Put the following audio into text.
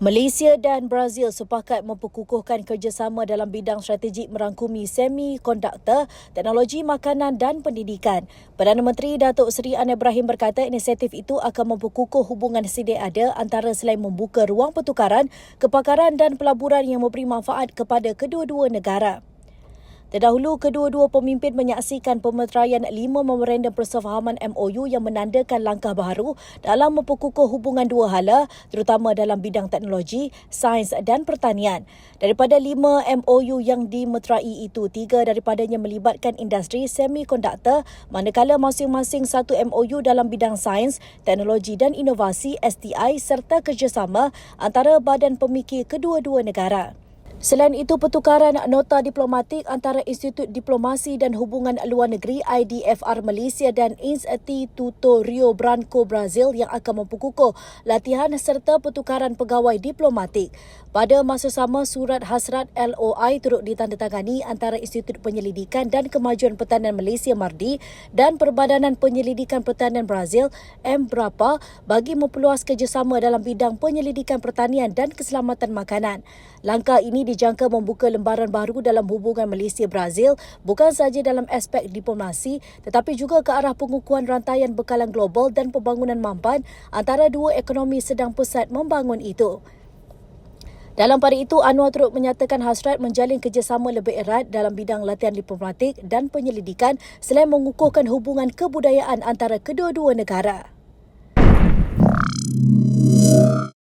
Malaysia dan Brazil sepakat memperkukuhkan kerjasama dalam bidang strategik merangkumi semikonduktor, teknologi makanan dan pendidikan. Perdana Menteri Datuk Seri Anwar Ibrahim berkata inisiatif itu akan memperkukuh hubungan sedia ada antara selain membuka ruang pertukaran, kepakaran dan pelaburan yang memberi manfaat kepada kedua-dua negara. Terdahulu, kedua-dua pemimpin menyaksikan pemeteraian lima memorandum persefahaman MOU yang menandakan langkah baru dalam memperkukuh hubungan dua hala, terutama dalam bidang teknologi, sains dan pertanian. Daripada lima MOU yang dimeterai itu, tiga daripadanya melibatkan industri semikonduktor, manakala masing-masing satu MOU dalam bidang sains, teknologi dan inovasi STI serta kerjasama antara badan pemikir kedua-dua negara. Selain itu, pertukaran nota diplomatik antara Institut Diplomasi dan Hubungan Luar Negeri IDFR Malaysia dan Instituto Rio Branco Brazil yang akan memperkukuh latihan serta pertukaran pegawai diplomatik. Pada masa sama, surat hasrat LOI turut ditandatangani antara Institut Penyelidikan dan Kemajuan Pertanian Malaysia MARDI dan Perbadanan Penyelidikan Pertanian Brazil MBRAPA bagi memperluas kerjasama dalam bidang penyelidikan pertanian dan keselamatan makanan. Langkah ini dijangka membuka lembaran baru dalam hubungan Malaysia-Brazil bukan sahaja dalam aspek diplomasi tetapi juga ke arah pengukuhan rantaian bekalan global dan pembangunan mampan antara dua ekonomi sedang pesat membangun itu. Dalam pada itu, Anwar turut menyatakan hasrat menjalin kerjasama lebih erat dalam bidang latihan diplomatik dan penyelidikan selain mengukuhkan hubungan kebudayaan antara kedua-dua negara.